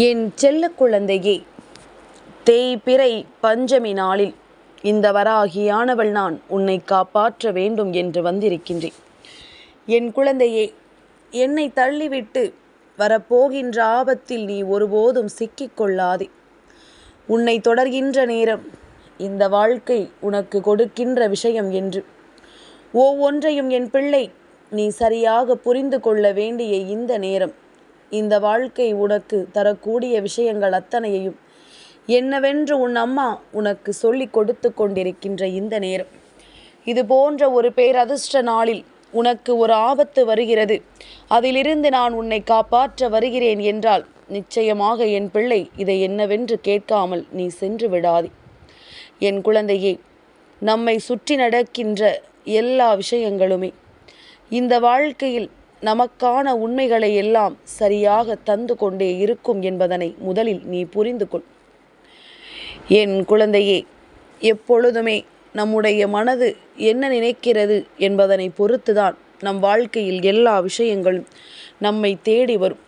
என் செல்ல குழந்தையே தேய்பிறை பஞ்சமி நாளில் இந்த வராகியானவள் நான் உன்னை காப்பாற்ற வேண்டும் என்று வந்திருக்கின்றேன். என் குழந்தையே என்னை தள்ளிவிட்டு வரப்போகின்ற ஆபத்தில் நீ ஒருபோதும் சிக்கிக்கொள்ளாதே உன்னை தொடர்கின்ற நேரம் இந்த வாழ்க்கை உனக்கு கொடுக்கின்ற விஷயம் என்று. ஒவ்வொன்றையும் என் பிள்ளை நீ சரியாக புரிந்து கொள்ள வேண்டிய இந்த நேரம். இந்த வாழ்க்கை உனக்கு தரக்கூடிய விஷயங்கள் அத்தனையையும். என்னவென்று உன் அம்மா உனக்கு சொல்லி கொடுத்து கொண்டிருக்கின்ற இந்த நேரம். இது போன்ற ஒரு பேரதிர்ஷ்ட நாளில் உனக்கு ஒரு ஆபத்து வருகிறது. அதிலிருந்து நான் உன்னை காப்பாற்ற வருகிறேன் என்றால் நிச்சயமாக என் பிள்ளை இதை என்னவென்று கேட்காமல் நீ சென்று விடாதே. என் குழந்தையே நம்மை சுற்றி நடக்கின்ற எல்லா விஷயங்களுமே இந்த வாழ்க்கையில் நமக்கான உண்மைகளை எல்லாம் சரியாக தந்து கொண்டே இருக்கும் என்பதனை முதலில் நீ புரிந்து கொள். என் குழந்தையே எப்பொழுதுமே நம்முடைய மனது என்ன நினைக்கிறது என்பதனை பொறுத்துதான் நம் வாழ்க்கையில் எல்லா விஷயங்களும் நம்மை தேடி வரும்.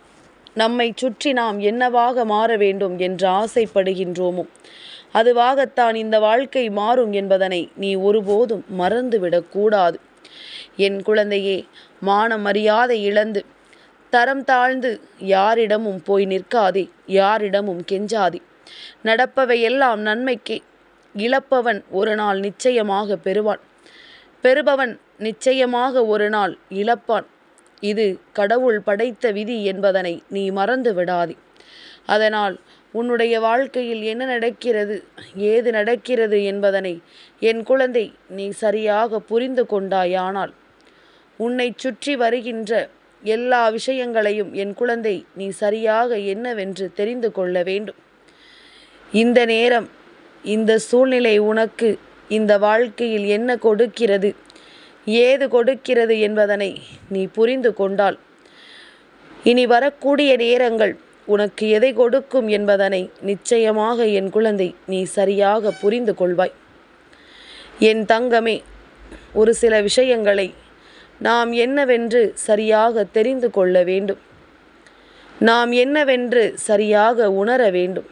நம்மை சுற்றி நாம் என்னவாக மாற வேண்டும் என்று ஆசைப்படுகின்றோமோ அதுவாகத்தான் இந்த வாழ்க்கை மாறும் என்பதனை நீ ஒருபோதும் மறந்துவிடக்கூடாது. என் குழந்தையே மான மரியாதை இழந்து தரம் தாழ்ந்து யாரிடமும் போய் நிற்காதே யாரிடமும் கெஞ்சாதே. நடப்பவை எல்லாம் நன்மைக்கே இழப்பவன் ஒரு நாள் நிச்சயமாக பெறுவான். பெறுபவன் நிச்சயமாக ஒரு நாள் இழப்பான். இது கடவுள் படைத்த விதி என்பதனை நீ மறந்து விடாதே. அதனால் உன்னுடைய வாழ்க்கையில் என்ன நடக்கிறது ஏது நடக்கிறது என்பதனை என் குழந்தை நீ சரியாக புரிந்து கொண்டாயானால் உன்னை சுற்றி வருகின்ற எல்லா விஷயங்களையும் என் குழந்தை நீ சரியாக என்னவென்று தெரிந்து கொள்ள வேண்டும். இந்த நேரம் இந்த சூழ்நிலை உனக்கு இந்த வாழ்க்கையில் என்ன கொடுக்கிறது? ஏது கொடுக்கிறது என்பதனை நீ புரிந்து கொண்டால். இனி வரக்கூடிய நேரங்கள் உனக்கு எதை கொடுக்கும் என்பதனை நிச்சயமாக என் குழந்தை நீ சரியாக புரிந்து கொள்வாய். என் தங்கமே ஒரு சில விஷயங்களை நாம் என்னவென்று சரியாக தெரிந்து கொள்ள வேண்டும். நாம் என்னவென்று சரியாக உணர வேண்டும்.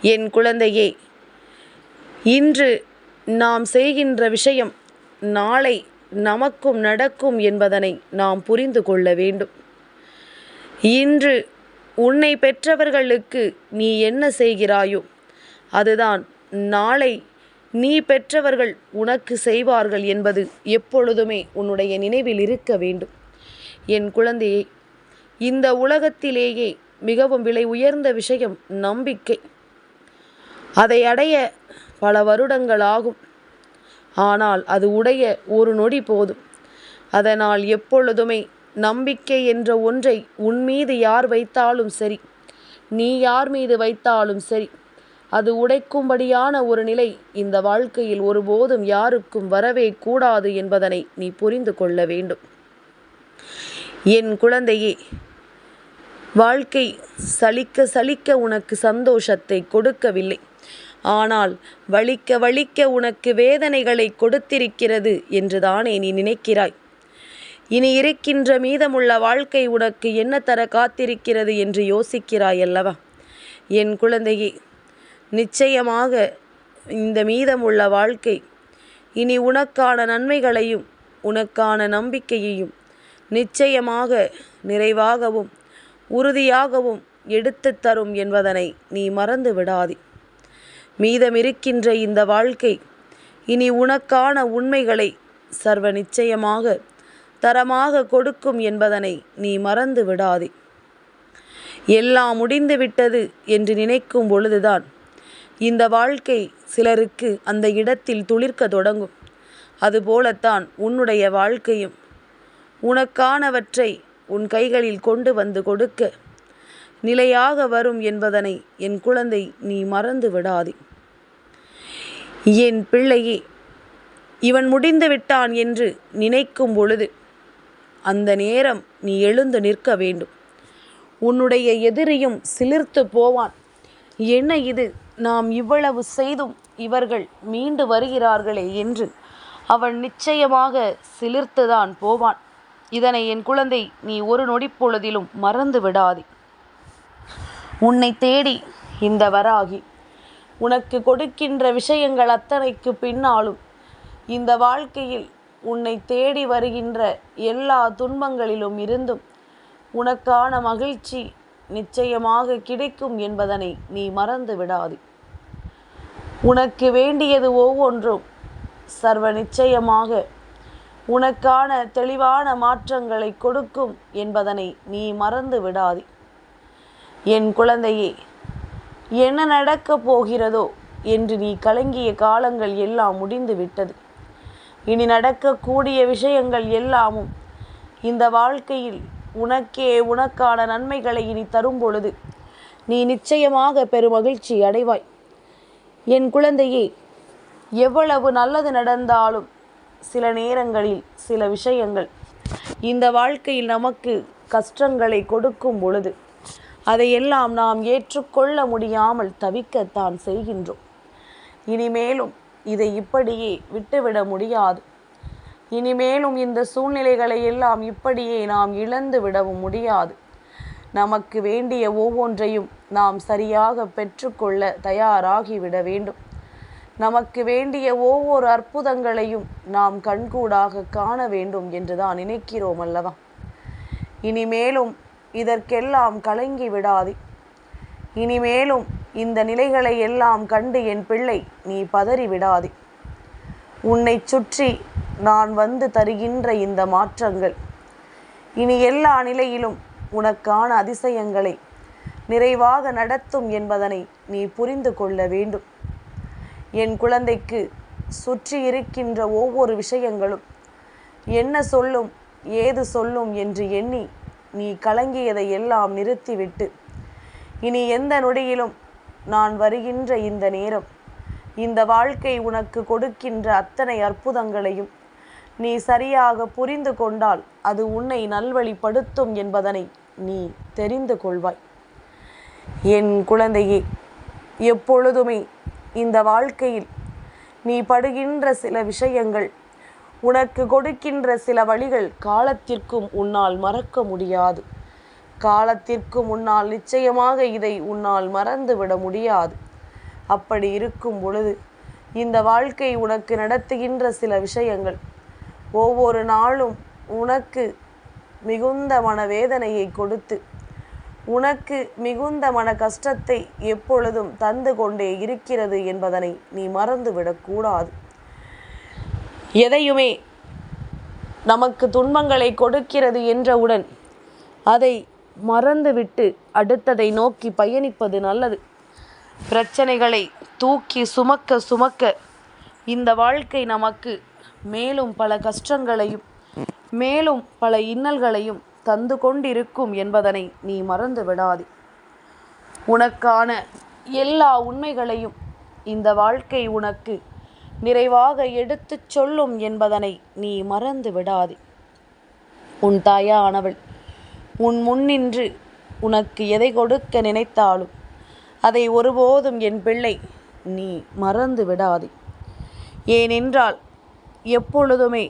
என் குழந்தையே இன்று நாம் செய்கின்ற விஷயம் நாளை நமக்கும் நடக்கும் என்பதனை நாம் புரிந்து கொள்ள வேண்டும். இன்று உன்னை பெற்றவர்களுக்கு நீ என்ன செய்கிறாயோ அதுதான் நாளை நீ பெற்றவர்கள் உனக்கு செய்வார்கள் என்பது எப்பொழுதுமே உன்னுடைய நினைவில் இருக்க வேண்டும். என் குழந்தையை இந்த உலகத்திலேயே மிகவும் விலை உயர்ந்த விஷயம் நம்பிக்கை. அதை அடைய பல வருடங்கள் ஆகும். ஆனால் அது உடைய ஒரு நொடி போதும். அதனால் எப்பொழுதுமே நம்பிக்கை என்ற ஒன்றை உன் மீது யார் வைத்தாலும் சரி நீ யார் மீது வைத்தாலும் சரி அது உடைக்கும்படியான ஒரு நிலை இந்த வாழ்க்கையில் ஒருபோதும் யாருக்கும் வரவே கூடாது என்பதனை நீ புரிந்து கொள்ள வேண்டும். என் குழந்தையே வாழ்க்கை சலிக்க சலிக்க உனக்கு சந்தோஷத்தை கொடுக்கவில்லை. ஆனால் வலிக்க வலிக்க உனக்கு வேதனைகளை கொடுத்திருக்கிறது என்றுதானே நீ நினைக்கிறாய்? இனி இருக்கின்ற மீதமுள்ள வாழ்க்கை உனக்கு என்ன தர காத்திருக்கிறது என்று யோசிக்கிறாய் அல்லவா? என் குழந்தையே நிச்சயமாக இந்த மீதமுள்ள வாழ்க்கை. இனி உனக்கான நன்மைகளையும் உனக்கான நம்பிக்கையையும் நிச்சயமாக நிறைவாகவும் உறுதியாகவும் எடுத்து தரும் என்பதனை நீ மறந்து விடாதே. மீதமிருக்கின்ற இந்த வாழ்க்கை இனி உனக்கான உண்மைகளை சர்வ நிச்சயமாக தரமாக கொடுக்கும் என்பதனை நீ மறந்து விடாதே. எல்லாம் முடிந்துவிட்டது என்று நினைக்கும் பொழுதுதான் இந்த வாழ்க்கை சிலருக்கு அந்த இடத்தில் துளிர்க்க தொடங்கும். அதுபோலத்தான் உன்னுடைய வாழ்க்கையும். உனக்கானவற்றை உன் கைகளில் கொண்டு வந்து கொடுக்க. நிலையாக வரும் என்பதனை என் குழந்தை நீ மறந்து விடாதே. என் பிள்ளையே இவன் முடிந்து விட்டான் என்று நினைக்கும் பொழுது அந்த நேரம் நீ எழுந்து நிற்க வேண்டும். உன்னுடைய எதிரியும் சிலிர்த்து போவான். என்ன இது? நாம் இவ்வளவு செய்தும் இவர்கள் மீண்டு வருகிறார்களே என்று அவன் நிச்சயமாக சிலிர்த்துதான் போவான். இதனை என் குழந்தை நீ ஒரு நொடிப்பொழுதிலும் மறந்து விடாதே. உன்னை தேடி இந்த வராகி உனக்கு கொடுக்கின்ற விஷயங்கள் அத்தனைக்கு பின்னாலும் இந்த வாழ்க்கையில் உன்னை தேடி வருகின்ற எல்லா துன்பங்களிலும் இருந்தும் உனக்கான மகிழ்ச்சி நிச்சயமாக கிடைக்கும் என்பதனை நீ மறந்து விடாது. உனக்கு வேண்டியது ஒவ்வொன்றும் சர்வ நிச்சயமாக உனக்கான தெளிவான மாற்றங்களை கொடுக்கும் என்பதனை நீ மறந்து விடாதே. என் குழந்தையே என்ன நடக்கப் போகிறதோ என்று நீ கலங்கிய காலங்கள் எல்லாம் முடிந்து விட்டது. இனி நடக்கக்கூடிய விஷயங்கள் எல்லாமும் இந்த வாழ்க்கையில் உனக்கே உனக்கான நன்மைகளை இனி தரும் பொழுது நீ நிச்சயமாக பெருமகிழ்ச்சி அடைவாய். என் குழந்தையே எவ்வளவு நல்லது நடந்தாலும் சில நேரங்களில் சில விஷயங்கள். இந்த வாழ்க்கையில் நமக்கு கஷ்டங்களை கொடுக்கும் பொழுது அதையெல்லாம் நாம் ஏற்றுக்கொள்ள முடியாமல் தவிக்கத்தான் செய்கின்றோம். இனிமேலும் இதை இப்படியே விட்டுவிட முடியாது. இனிமேலும் இந்த சூழ்நிலைகளை எல்லாம் இப்படியே நாம் இழந்து விடவும் முடியாது. நமக்கு வேண்டிய ஒவ்வொன்றையும் நாம் சரியாக பெற்றுக்கொள்ள தயாராகிவிட வேண்டும். நமக்கு வேண்டிய ஒவ்வொரு அற்புதங்களையும் நாம் கண்கூடாக காண வேண்டும் என்று தான் நினைக்கிறோம் அல்லவா? இனிமேலும் இதற்கெல்லாம் கலங்கி விடாதே. இனிமேலும் இந்த நிலைகளை எல்லாம் கண்டு என் பிள்ளை நீ பதறி விடாதே. உன்னை சுற்றி நான் வந்து தருகின்ற இந்த மாற்றங்கள். இனி எல்லா நிலையிலும் உனக்கான அதிசயங்களை நிறைவாக நடத்தும் என்பதனை நீ புரிந்து கொள்ள வேண்டும். என் குழந்தைக்கு சுற்றி இருக்கின்ற ஒவ்வொரு விஷயங்களும் என்ன சொல்லும் ஏது சொல்லும் என்று எண்ணி நீ கலங்கியதை எல்லாம் நிறுத்திவிட்டு இனி எந்த நொடியிலும் நான் வருகின்ற இந்த நேரம் இந்த வாழ்க்கை உனக்கு கொடுக்கின்ற அத்தனை அற்புதங்களையும் நீ சரியாக புரிந்து கொண்டால் அது உன்னை நல்வழிப்படுத்தும் என்பதனை நீ தெரிந்து கொள்வாய். என் குழந்தையே எப்பொழுதுமே இந்த வாழ்க்கையில் நீ படுகின்ற சில விஷயங்கள் உனக்கு கொடுக்கின்ற சில வழிகள் காலத்திற்கும் உன்னால் மறக்க முடியாது. காலத்திற்கும் உன்னால் நிச்சயமாக இதை உன்னால் மறந்துவிட முடியாது. அப்படி இருக்கும் பொழுது இந்த வாழ்க்கை உனக்கு நடத்துகின்ற சில விஷயங்கள் ஒவ்வொரு நாளும் உனக்கு மிகுந்த மனவேதனையை கொடுத்து உனக்கு மிகுந்த மன கஷ்டத்தை எப்பொழுதும் தந்து கொண்டே இருக்கிறது என்பதனை நீ மறந்துவிடக்கூடாது எதையுமே நமக்கு துன்பங்களை கொடுக்கிறது என்றவுடன் அதை மறந்துவிட்டு அடுத்ததை நோக்கி பயணிப்பது நல்லது. பிரச்சனைகளை தூக்கி சுமக்க சுமக்க இந்த வாழ்க்கை நமக்கு மேலும் பல கஷ்டங்களையும் மேலும் பல இன்னல்களையும் தந்து கொண்டிருக்கும் என்பதனை நீ மறந்து விடாதே. உனக்கான எல்லா உண்மைகளையும் இந்த வாழ்க்கை உனக்கு நிறைவாக எடுத்துச் சொல்லும் என்பதனை நீ மறந்து விடாதே. உன் தாயானவள் உன் முன்னின்று உனக்கு எதை கொடுக்க நினைத்தாலும் அதை ஒருபோதும் என் பிள்ளை நீ மறந்து விடாதே. ஏனென்றால் எப்பொழுதுமே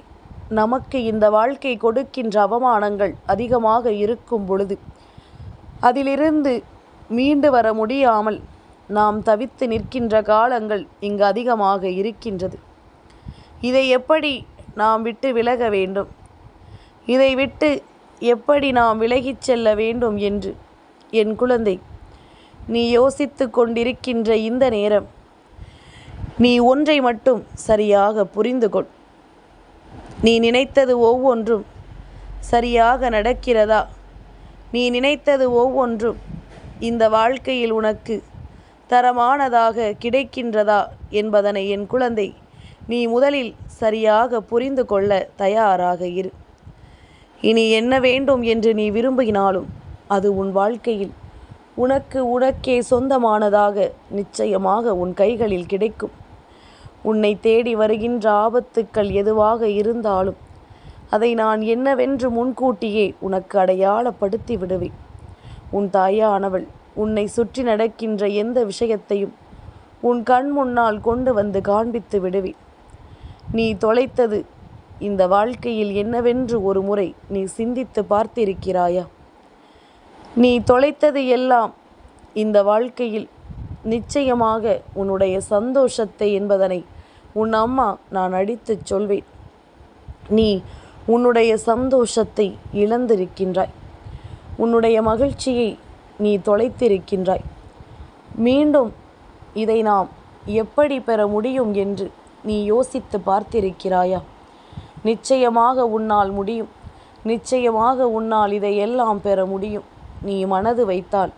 நமக்கு இந்த வாழ்க்கை கொடுக்கின்ற அவமானங்கள் அதிகமாக இருக்கும் பொழுது அதிலிருந்து மீண்டு வர முடியாமல் நாம் தவித்து நிற்கின்ற காலங்கள் இங்கு அதிகமாக இருக்கின்றது. இதை எப்படி நாம் விட்டு விலக வேண்டும்? இதை விட்டு எப்படி நாம் விலகிச் செல்ல வேண்டும் என்று என் குழந்தை நீ யோசித்து கொண்டிருக்கின்ற இந்த நேரம் நீ ஒன்றை மட்டும் சரியாக புரிந்து கொள் நீ நினைத்தது ஒவ்வொன்றும் சரியாக நடக்கிறதா? நீ நினைத்தது ஒவ்வொன்றும் இந்த வாழ்க்கையில் உனக்கு தரமானதாக கிடைக்கின்றதா என்பதனை என் குழந்தை நீ முதலில் சரியாக புரிந்து கொள்ள தயாராக இரு. இனி என்ன வேண்டும் என்று நீ விரும்பினாலும் அது உன் வாழ்க்கையில் உனக்கு உனக்கே சொந்தமானதாக நிச்சயமாக உன் கைகளில் கிடைக்கும். உன்னை தேடி வருகின்ற ஆபத்துக்கள் எதுவாக இருந்தாலும் அதை நான் என்னவென்று முன்கூட்டியே உனக்கு அடையாளப்படுத்தி விடுவேன். உன் தாயானவள் உன்னை சுற்றி நடக்கின்ற எந்த விஷயத்தையும் உன் கண் முன்னால் கொண்டு வந்து காண்பித்து விடுவேன். நீ தொலைத்தது இந்த வாழ்க்கையில் என்னவென்று ஒரு முறை நீ சிந்தித்து பார்த்திருக்கிறாயா? நீ தொலைத்தது எல்லாம் இந்த வாழ்க்கையில் நிச்சயமாக உன்னுடைய சந்தோஷத்தை என்பதனை உன் அம்மா நான் அடித்துச் சொல்வேன். நீ உன்னுடைய சந்தோஷத்தை இழந்திருக்கின்றாய். உன்னுடைய மகிழ்ச்சியை நீ தொலைத்திருக்கின்றாய். மீண்டும் இதை நாம் எப்படி பெற முடியும் என்று நீ யோசித்து பார்த்திருக்கிறாயா? நிச்சயமாக உன்னால் முடியும். நிச்சயமாக உன்னால் இதையெல்லாம் பெற முடியும். நீ மனது வைத்தால்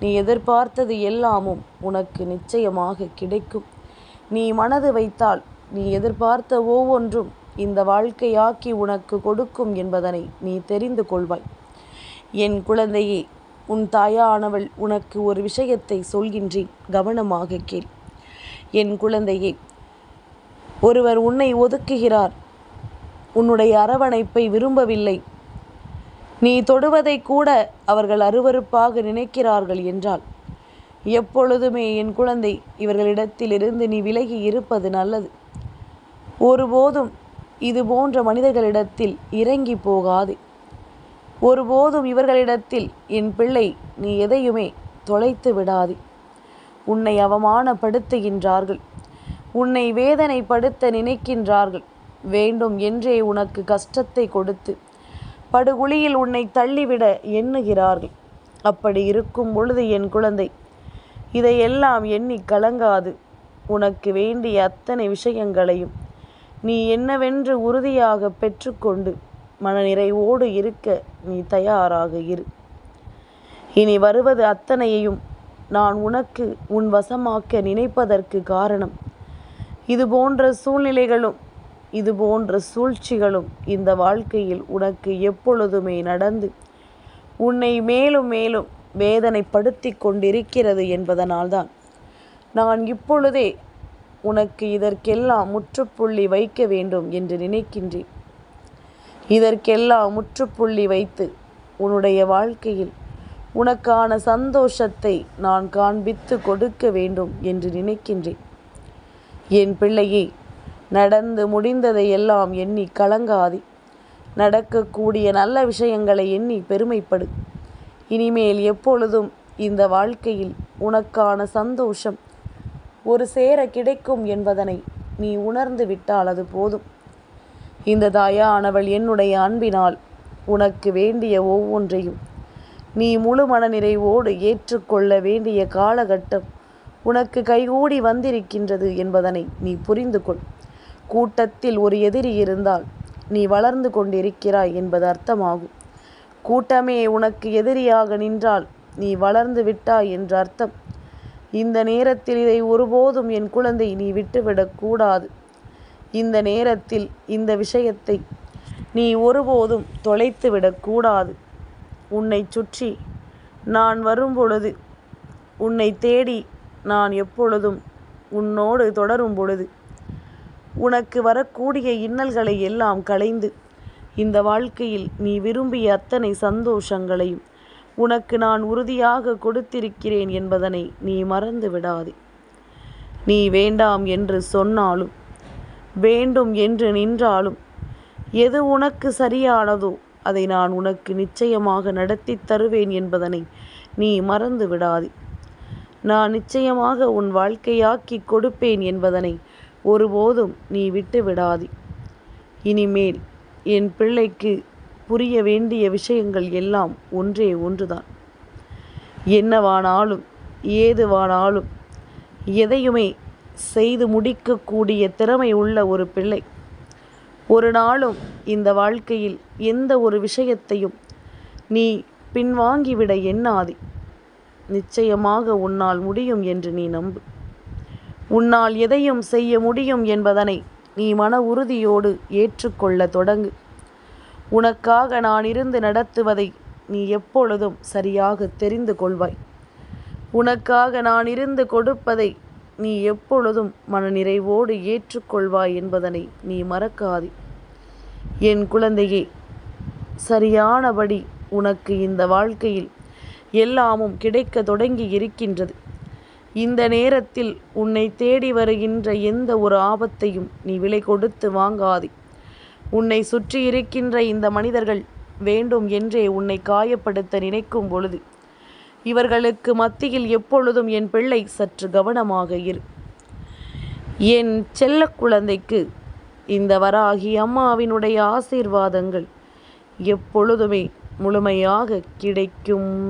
நீ எதிர்பார்த்தது எல்லாமும் உனக்கு நிச்சயமாக கிடைக்கும். நீ மனது வைத்தால் நீ எதிர்பார்த்த ஒவ்வொன்றும் இந்த வாழ்க்கையாக்கி உனக்கு கொடுக்கும் என்பதனை நீ தெரிந்து கொள்வாய். என் குழந்தையே உன் தாயானவள் உனக்கு ஒரு விஷயத்தை சொல்கின்றேன் கவனமாக கேள். என் குழந்தையே ஒருவர் உன்னை ஒதுக்குகிறார். உன்னுடைய அரவணைப்பை விரும்பவில்லை. நீ தொடுவதை கூட அவர்கள் அருவருப்பாக நினைக்கிறார்கள் என்றால் எப்பொழுதுமே என் குழந்தை இவர்களிடத்திலிருந்து நீ விலகி இருப்பது நல்லது. ஒருபோதும் இது போன்ற மனிதர்களிடத்தில் இறங்கி போகாது. ஒருபோதும் இவர்களிடத்தில் என் பிள்ளை நீ எதையுமே தொலைத்து விடாது. உன்னை அவமானப்படுத்துகின்றார்கள். உன்னை வேதனைப்படுத்த நினைக்கின்றார்கள். வேண்டும் என்றே உனக்கு கஷ்டத்தை கொடுத்து படுகுழியில் உன்னை தள்ளிவிட எண்ணுகிறார்கள். அப்படி இருக்கும் பொழுது என் குழந்தை இதையெல்லாம் எண்ணி கலங்காது. உனக்கு வேண்டிய அத்தனை விஷயங்களையும் நீ என்னவென்று உறுதியாக பெற்றுக்கொண்டு மனநிறைவோடு இருக்க நீ தயாராக இரு. இனி வருவது அத்தனையையும் நான் உனக்கு உன் வசமாக்க நினைப்பதற்கு காரணம். இது போன்ற சூழ்நிலைகளும் இது போன்ற சூழ்ச்சிகளும் இந்த வாழ்க்கையில் உனக்கு எப்பொழுதுமே நடந்து உன்னை மேலும் மேலும் வேதனைப்படுத்தி கொண்டிருக்கிறது என்பதனால்தான். நான் இப்பொழுதே உனக்கு இதற்கெல்லாம் முற்றுப்புள்ளி வைக்க வேண்டும் என்று நினைக்கின்றேன். இதற்கெல்லாம் முற்றுப்புள்ளி வைத்து உன்னுடைய வாழ்க்கையில் உனக்கான சந்தோஷத்தை நான் காண்பித்து கொடுக்க வேண்டும் என்று நினைக்கின்றேன். என் பிள்ளையே நடந்து முடிந்ததை எல்லாம் எண்ணி கலங்காதே. நடக்கக்கூடிய நல்ல விஷயங்களை எண்ணி பெருமைப்படு. இனிமேல் எப்பொழுதும் இந்த வாழ்க்கையில் உனக்கான சந்தோஷம் ஒரு சேர கிடைக்கும் என்பதனை நீ உணர்ந்து விட்டால் அது போதும். இந்த தாயானவள் என்னுடைய அன்பினால் உனக்கு வேண்டிய ஒவ்வொன்றையும் நீ முழு மனநிறைவோடு ஏற்றுக்கொள்ள வேண்டிய காலகட்டம் உனக்கு கைகூடி வந்திருக்கின்றது என்பதனை நீ புரிந்து கொள் கூட்டத்தில் ஒரு எதிரி இருந்தால் நீ வளர்ந்து கொண்டிருக்கிறாய் என்பது அர்த்தமாகும். கூட்டமே உனக்கு எதிரியாக நின்றால் நீ வளர்ந்து விட்டாய் என்ற அர்த்தம். இந்த நேரத்தில் இதை ஒருபோதும் என் குழந்தை நீ விட்டுவிடக்கூடாது இந்த நேரத்தில் இந்த விஷயத்தை நீ ஒருபோதும் தொலைத்து விடக்கூடாது உன்னை சுற்றி நான் வரும்பொழுது உன்னை தேடி நான் எப்பொழுதும் உன்னோடு தொடரும் பொழுது உனக்கு வரக்கூடிய இன்னல்களை எல்லாம் களைந்து. இந்த வாழ்க்கையில் நீ விரும்பிய அத்தனை சந்தோஷங்களையும் உனக்கு நான் உறுதியாக கொடுத்திருக்கிறேன் என்பதனை நீ மறந்து விடாதே. நீ வேண்டாம் என்று சொன்னாலும் வேண்டும் என்று நின்றாலும் எது உனக்கு சரியானதோ அதை நான் உனக்கு நிச்சயமாக நடத்தி தருவேன் என்பதனை நீ மறந்து விடாதே. நான் நிச்சயமாக உன் வாழ்க்கையாக்கி கொடுப்பேன் என்பதனை ஒருபோதும் நீ விட்டு விடாதி. இனிமேல் என் பிள்ளைக்கு புரிய வேண்டிய விஷயங்கள் எல்லாம் ஒன்றே ஒன்றுதான். என்னவானாலும் ஏதுவானாலும் எதையுமே செய்து முடிக்கக்கூடிய திறமை உள்ள ஒரு பிள்ளை. ஒரு நாளும் இந்த வாழ்க்கையில் எந்த ஒரு விஷயத்தையும் நீ பின்வாங்கிவிட எண்ணாதே. நிச்சயமாக உன்னால் முடியும் என்று நீ நம்பு. உன்னால் எதையும் செய்ய முடியும் என்பதனை நீ மன உறுதியோடு ஏற்றுக்கொள்ள தொடங்கு. உனக்காக நான் இருந்து நடத்துவதை நீ எப்பொழுதும் சரியாக தெரிந்து கொள்வாய். உனக்காக நான் இருந்து கொடுப்பதை நீ எப்பொழுதும் மனநிறைவோடு ஏற்றுக்கொள்வாய் என்பதனை நீ மறக்காதே. என் குழந்தையே சரியானபடி உனக்கு இந்த வாழ்க்கையில் எல்லாமும் கிடைக்க தொடங்கி இருக்கின்றது. இந்த நேரத்தில் உன்னை தேடி வருகின்ற எந்த ஒரு ஆபத்தையும் நீ விலை கொடுத்து வாங்காதே. உன்னை சுற்றி இருக்கின்ற இந்த மனிதர்கள் வேண்டும் என்றே உன்னை காயப்படுத்த நினைக்கும் பொழுது இவர்களுக்கு மத்தியில் எப்பொழுதும் என் பிள்ளை சற்று கவனமாக இரு. என் செல்ல குழந்தைக்கு இந்த வராகி அம்மாவினுடைய ஆசீர்வாதங்கள் எப்பொழுதுமே முழுமையாக கிடைக்கும்.